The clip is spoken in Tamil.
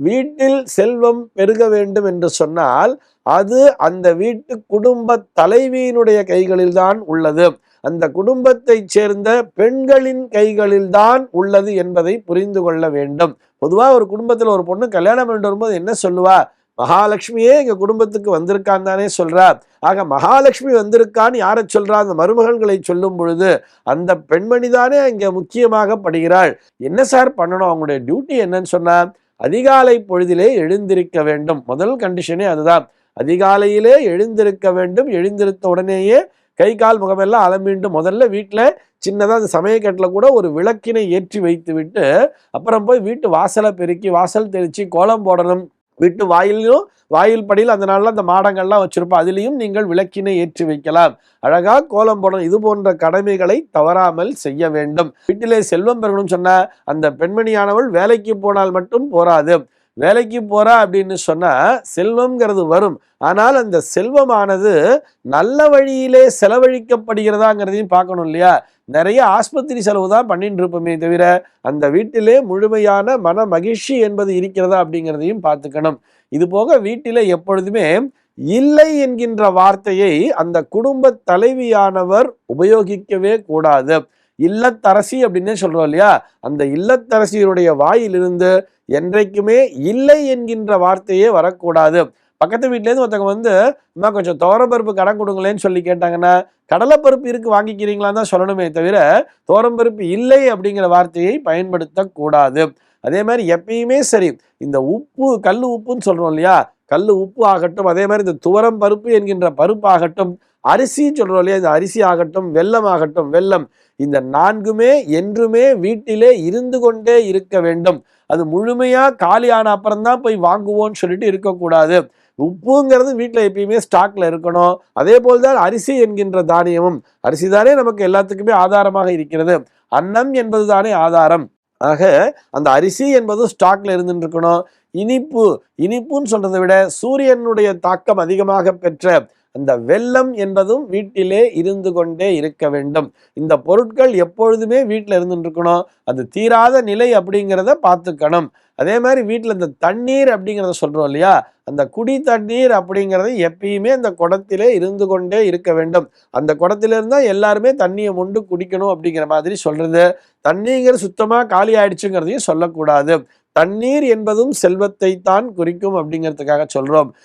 வீட்டில் செல்வம் பெருக வேண்டும் என்று சொன்னால் அது அந்த வீட்டு குடும்ப தலைவியினுடைய கைகளில்தான் உள்ளது. அந்த குடும்பத்தைச் சேர்ந்த பெண்களின் கைகளில்தான் உள்ளது என்பதை புரிந்து கொள்ள வேண்டும். பொதுவாக ஒரு குடும்பத்தில் ஒரு பொண்ணு கல்யாணம் பண்ணிட்டு வரும்போது என்ன சொல்லுவா? மகாலட்சுமியே எங்கள் குடும்பத்துக்கு வந்திருக்கான்னு தானே சொல்கிறார் ஆக மகாலட்சுமி வந்திருக்கான்னு யாரை சொல்கிறா அந்த மருமகள்களை சொல்லும் பொழுது அந்த பெண்மணி தானே இங்கே முக்கியமாக படுகிறாள். என்ன சார் பண்ணணும்? அவங்களுடைய டியூட்டி என்னன்னு சொன்னால் அதிகாலை பொழுதிலே எழுந்திருக்க வேண்டும். முதல் கண்டிஷனே அதுதான். அதிகாலையிலே எழுந்திருக்க வேண்டும். எழுந்திருத்த உடனேயே கை கால் முகமெல்லாம் அலம்பிண்டு முதல்ல வீட்டில் சின்னதாக அந்த சமயக்கட்டில் கூட ஒரு விளக்கினை ஏற்றி வைத்து விட்டு அப்புறம் போய் வீட்டு வாசலை பெருக்கி வாசல் தெளித்து கோலம் போடணும். வீட்டு வாயிலும் வாயில் படியில் அந்த நாளில் அந்த மாடங்கள்லாம் வச்சுருப்போம். அதுலேயும் நீங்கள் விளக்கினை ஏற்றி வைக்கலாம். அழகாக கோலம் போடணும். இது போன்ற கடமைகளை தவறாமல் செய்ய வேண்டும். வீட்டிலே செல்வம் பெறணும்னு சொன்னால் அந்த பெண்மணியானவள் வேலைக்கு போனால் மட்டும் போராது. வேலைக்கு போறா அப்படின்னு சொன்னா செல்வம்ங்கிறது வரும். ஆனால் அந்த செல்வமானது நல்ல வழியிலே செலவழிக்கப்படுகிறதாங்கிறதையும் பார்க்கணும் இல்லையா? நிறைய ஆஸ்பத்திரி செலவு தான் பண்ணிட்டு இருப்போமே தவிர அந்த வீட்டிலே முழுமையான மன மகிழ்ச்சி என்பது இருக்கிறதா அப்படிங்கிறதையும் பார்த்துக்கணும். இது போக வீட்டிலே எப்பொழுதுமே இல்லை என்கின்ற வார்த்தையை அந்த குடும்ப தலைவியானவர் உபயோகிக்கவே கூடாது. இல்லத்தரசி அப்படின்னே சொல்றோம் இல்லையா? அந்த இல்லத்தரசியருடைய வாயிலிருந்து என்றைக்குமே இல்லை என்கின்ற வார்த்தையே வரக்கூடாது. பக்கத்து வீட்டிலேருந்து ஒருத்தவங்க வந்து இன்னும் கொஞ்சம் தோரம்பருப்பு கடன் கொடுங்களேன்னு சொல்லி கேட்டாங்கன்னா கடலைப்பருப்பு இருக்கு வாங்கிக்கிறீங்களான்னு தான் சொல்லணுமே தவிர தோரம்பருப்பு இல்லை அப்படிங்கிற வார்த்தையை பயன்படுத்தக்கூடாது. அதே மாதிரி எப்பயுமே சரி இந்த உப்பு கல் உப்புன்னு சொல்கிறோம் இல்லையா? கல் உப்பு ஆகட்டும் அதே மாதிரி இந்த துவரம் பருப்பு என்கின்ற பருப்பு ஆகட்டும் அரிசி சொல்கிறோம் இல்லையா? இந்த அரிசி ஆகட்டும் வெல்லம் ஆகட்டும் வெல்லம். இந்த நான்குமே என்றுமே வீட்டிலே இருந்து கொண்டே இருக்க வேண்டும். அது முழுமையா காலியான அப்புறம் தான் போய் வாங்குவோம்னு சொல்லிட்டு இருக்கக்கூடாது. உப்புங்கிறது வீட்டில் எப்பயுமே ஸ்டாக்ல இருக்கணும். அதே போல்தான் அரிசி என்கின்ற தானியமும். அரிசி தானே நமக்கு எல்லாத்துக்குமே ஆதாரமாக இருக்கிறது. அன்னம் என்பது தானே ஆதாரம். ஆக அந்த அரிசி என்பதும் ஸ்டாக்ல இருந்துட்டு இருக்கணும் இனிப்பு இனிப்புன்னு சொல்றதை விட சூரியனுடைய தாக்கம் அதிகமாக பெற்ற அந்த வெள்ளம் என்பதும் வீட்டிலே இருந்து கொண்டே இருக்க வேண்டும். இந்த பொருட்கள் எப்பொழுதுமே வீட்டில் இருந்துருக்கணும். அது தீராத நிலை அப்படிங்கிறத பார்த்துக்கணும். அதே மாதிரி வீட்டில் இந்த தண்ணீர் அப்படிங்கிறத சொல்கிறோம் இல்லையா? அந்த குடி தண்ணீர் அப்படிங்கிறது எப்பயுமே அந்த குடத்திலே இருந்து கொண்டே இருக்க வேண்டும். அந்த குடத்தில இருந்தா எல்லாருமே தண்ணியை முண்டு குடிக்கணும் அப்படிங்கிற மாதிரி சொல்கிறது தண்ணிங்கிறது சுத்தமாக காலி ஆயிடுச்சுங்கிறதையும் சொல்லக்கூடாது. தண்ணீர் என்பதும் செல்வத்தை தான் குறிக்கும் அப்படிங்கிறதுக்காக சொல்கிறோம்